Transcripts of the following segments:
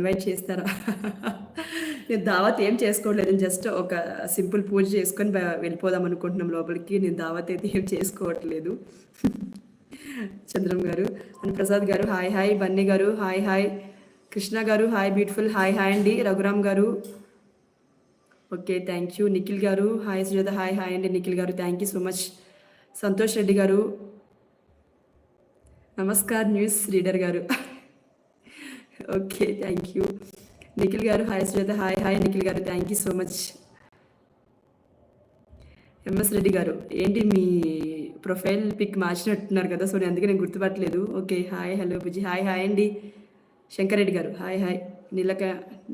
Invite చేస్తారా? నేను దావత్ ఏం చేసుకోవట్లేదు. జస్ట్ ఒక సింపుల్ పూజ చేసుకొని వెళ్ళిపోదాం అనుకుంటున్నాం లోపలికి. నేను దావత్ అయితే ఏం చేసుకోవట్లేదు. చంద్రం గారు అండ్ ప్రసాద్ గారు హాయ్ హాయ్. బన్నీ గారు హాయ్ హాయ్. కృష్ణ గారు హాయ్ బ్యూటిఫుల్. హాయ్ హాయ్ అండి. రఘురామ్ గారు. Okay thank you. నిఖిల్ గారు హాయ్ సుజాత హాయ్ హాయ్ అండి. నిఖిల్ గారు thank you so much. Santosh Reddy గారు. నమస్కార్ న్యూస్ రీడర్ గారు. ఓకే థ్యాంక్ యూ నిఖిల్ గారు hi Sujatha hi hi Nikhil గారు thank you so much MS Reddy గారు ఏంటి మీ ప్రొఫైల్ పిక్ మార్చినట్టున్నారు కదా సో నేను అందుకే నేను గుర్తుపట్టలేదు. Okay hi hello Buji hi hi అండి. శంకరెడ్డి గారు హాయ్ హాయ్ నీలక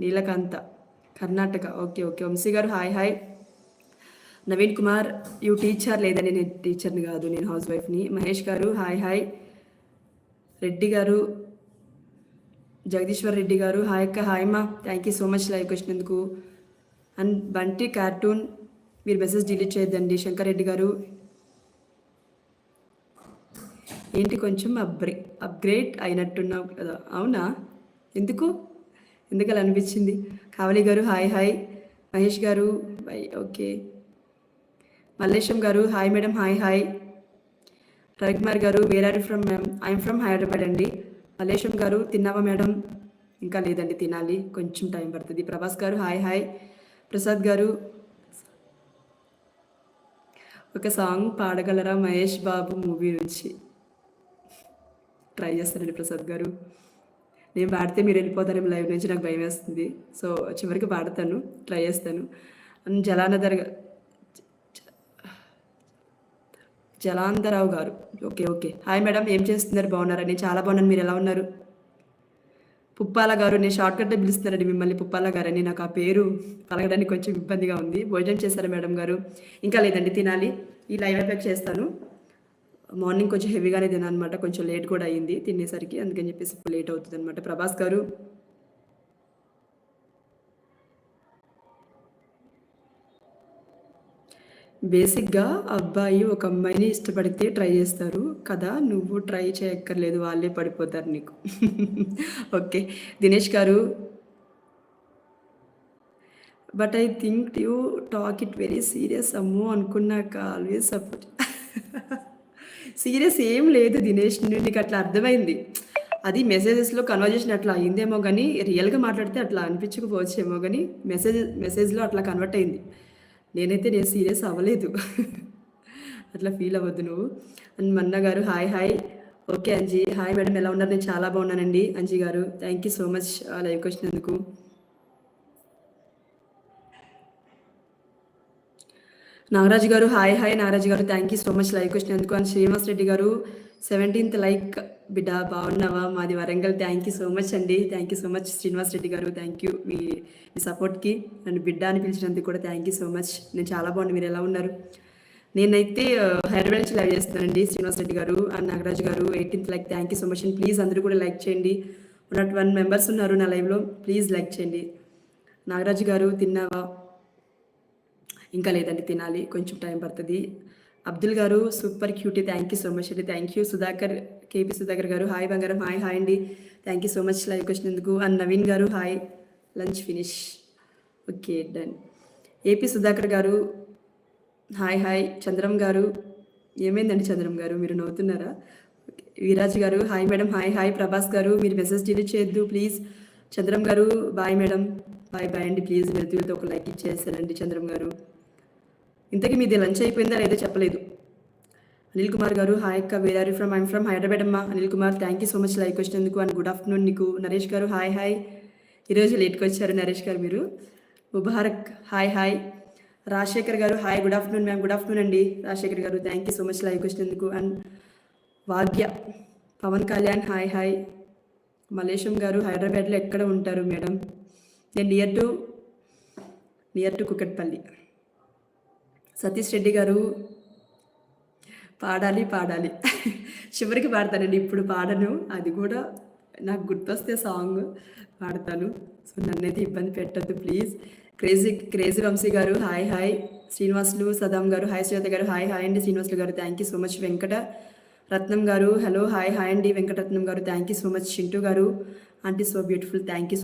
నీలకాంత కర్ణాటక. ఓకే ఓకే వంశీ గారు hi hi Naveen Kumar you teacher లేదని నేను టీచర్ని కాదు నేను హౌస్ వైఫ్ని మహేష్ గారు హాయ్ హాయ్ రెడ్డి గారు జగదీశ్వర్ రెడ్డి గారు. హాయ్ అక్క హాయ్ మా thank you so much like వచ్చినందుకు అండ్ బంటి కార్టూన్ మీరు మెసేజ్ డిలీట్ చేయొద్దండి. శంకర్ రెడ్డి గారు. ఏంటి కొంచెం అప్గ్రే అప్గ్రేడ్ అయినట్టున్నావు కదా. అవునా? ఎందుకు? ఎందుకు అలా అనిపించింది? కావలి గారు హాయ్ హాయ్. మహేష్ గారు బై ఓకే మల్లేశం గారు hi madam hi hi. Ravikumar గారు where are from ma'am I'm from Hyderabad అండి. మల్లేశం గారు తిన్నావా మేడం? ఇంకా లేదండి తినాలి. కొంచెం టైం పడుతుంది. ప్రభాస్ గారు హాయ్ హాయ్. ప్రసాద్ గారు ఒక సాంగ్ పాడగలరా మహేష్ బాబు మూవీ నుంచి? ట్రై చేస్తానండి ప్రసాద్ గారు. నేను పాడితే మీరు వెళ్ళిపోతారేమో లైవ్ నుంచి నాకు భయం వేస్తుంది. సో చివరికి పాడతాను ట్రై చేస్తాను. జలానధర్ జలాంధరావు గారు. Okay okay. హాయ్ మేడం ఏం చేస్తున్నారు? బాగున్నారని చాలా బాగున్నాను. మీరు ఎలా ఉన్నారు? పుప్పాల గారు నేను షార్ట్కట్లో పిలుస్తున్నారండి మిమ్మల్ని పుప్పాల గారు అని నాకు ఆ పేరు పలకడానికి కొంచెం ఇబ్బందిగా ఉంది. భోజనం చేశారు మేడం గారు? ఇంకా లేదండి తినాలి. ఈ లైవ్ ఎఫెక్ట్ చేస్తాను. మార్నింగ్ కొంచెం హెవీగానే తిన్నాను అనమాట కొంచెం లేట్ కూడా అయ్యింది తినేసరికి. అందుకని చెప్పేసి లేట్ అవుతుంది అనమాట ప్రభాస్ గారు బేసిక్గా అబ్బాయి ఒక అమ్మాయిని ఇష్టపడితే ట్రై చేస్తారు. కదా నువ్వు ట్రై చేయక్కర్లేదు వాళ్ళే పడిపోతారు నీకు. ఓకే దినేష్ గారు. But I think you talk it very serious అమ్మో అనుకున్నాక ఆల్వేస్ సపోర్ట్ సీరియస్ ఏం లేదు దినేష్ నీకు అట్లా అర్థమైంది. అది మెసేజెస్లో కన్వర్జేషన్ అట్లా అయిందేమో కానీ రియల్గా మాట్లాడితే అట్లా అనిపించకపోవచ్చేమో కానీ మెసేజ్ మెసేజ్లో అట్లా కన్వర్ట్ అయింది. నేనైతే నేను సీరియస్ అవ్వలేదు. అట్లా ఫీల్ అవ్వద్దు నువ్వు. అండ్ మన్న గారు hi hi. Okay Anji. Hi madam. ఎలా ఉన్నారు? నేను చాలా బాగున్నానండి. అంజీ గారు thank you so much live వచ్చినందుకు నాగరాజు గారు హాయ్ హాయ్. నాగరాజు గారు thank you so much like వచ్చినందుకు అండ్ శ్రీనివాస్ రెడ్డి గారు సెవెంటీన్త్ లైక్ బిడ్డ బాగున్నావా? మాది Warangal. Thank you so much అండి. Thank you so much Srinivas Reddy గారు. థ్యాంక్ యూ మీ మీ సపోర్ట్కి నన్ను బిడ్డ అని పిలిచినందుకు కూడా థ్యాంక్ యూ సో మచ్ నేను చాలా బాగున్నాను మీరు ఎలా ఉన్నారు? నేనైతే హైదరాబాద్ నుంచి లైవ్ చేస్తున్నానండి శ్రీనివాస్ రెడ్డి గారు అండ్ నాగరాజు గారు. Eighteenth like thank you so much and please అందరూ కూడా లైక్ చేయండి. ఉన్నట్ వన్ మెంబర్స్ ఉన్నారు నా లైవ్లో ప్లీజ్ లైక్ చేయండి. నాగరాజు గారు తిన్నావా? ఇంకా లేదండి తినాలి. కొంచెం టైం పడుతుంది. అబ్దుల్ గారు super cutie thank you so much అండి. Thank you Sudhakar KP Sudhakar గారు హాయ్ బంగారం హాయ్ హాయ్ అండి. థ్యాంక్ యూ సో మచ్ లైవ్కి వచ్చినందుకు అండ్ నవీన్ గారు hi lunch finish. Okay done. AP Sudhakar గారు హాయ్ హాయ్. చంద్రం గారు ఏమైందండి చంద్రం గారు? మీరు నవ్వుతున్నారా? వీరాజ్ గారు hi madam hi hi. Prabhas గారు మీరు మెసేజ్ డిలీట్ చేయొద్దు ప్లీజ్. చంద్రం గారు బాయ్ మేడం. బాయ్ బాయ్ అండి ప్లీజ్. వెళ్తూ ఒక లైక్ ఇచ్చేసారండి చంద్రం గారు. ఇంతకీ మీది లంచ్ అయిపోయిందా? లేదో చెప్పలేదు. అనిల్ కుమార్ గారు. హాయ్ అక్క where from I'm from Hyderabad అమ్మ. Anil Kumar thank you so much like వచ్చినందుకు అండ్ గుడ్ ఆఫ్టర్నూన్ నీకు. నరేష్ గారు హాయ్ హాయ్. ఈరోజు లేట్కి వచ్చారు నరేష్ గారు మీరు. Mubarak hi hi. రాజశేఖర్ గారు hi good afternoon ma'am good afternoon అండి. రాజశేఖర్ గారు thank you so much like వచ్చినందుకు అండ్ వాగ్య పవన్ కళ్యాణ్ హాయ్ హాయ్. మలేషం గారు హైదరాబాద్లో ఎక్కడ ఉంటారు మేడం? నేను near to near to Kukatpally. Satish Reddy గారు పాడాలి పాడాలి. చివరికి పాడతానండి. ఇప్పుడు పాడను. అది కూడా నాకు గుర్తొస్తే సాంగ్ పాడతాను. సో నన్నైతే ఇబ్బంది పెట్టద్దు ప్లీజ్. క్రేజీ క్రేజీ వంశీ గారు హాయ్ హాయ్. శ్రీనివాసులు సదాం గారు హాయ్ శ్రీలత గారు హాయ్ హాయ్ అండి. శ్రీనివాసులు గారు thank you so much Venkata Ratnam గారు హలో హాయ్ హాయ్ అండి. వెంకటరత్నం గారు thank you so much Chintu గారు aunty so beautiful thank you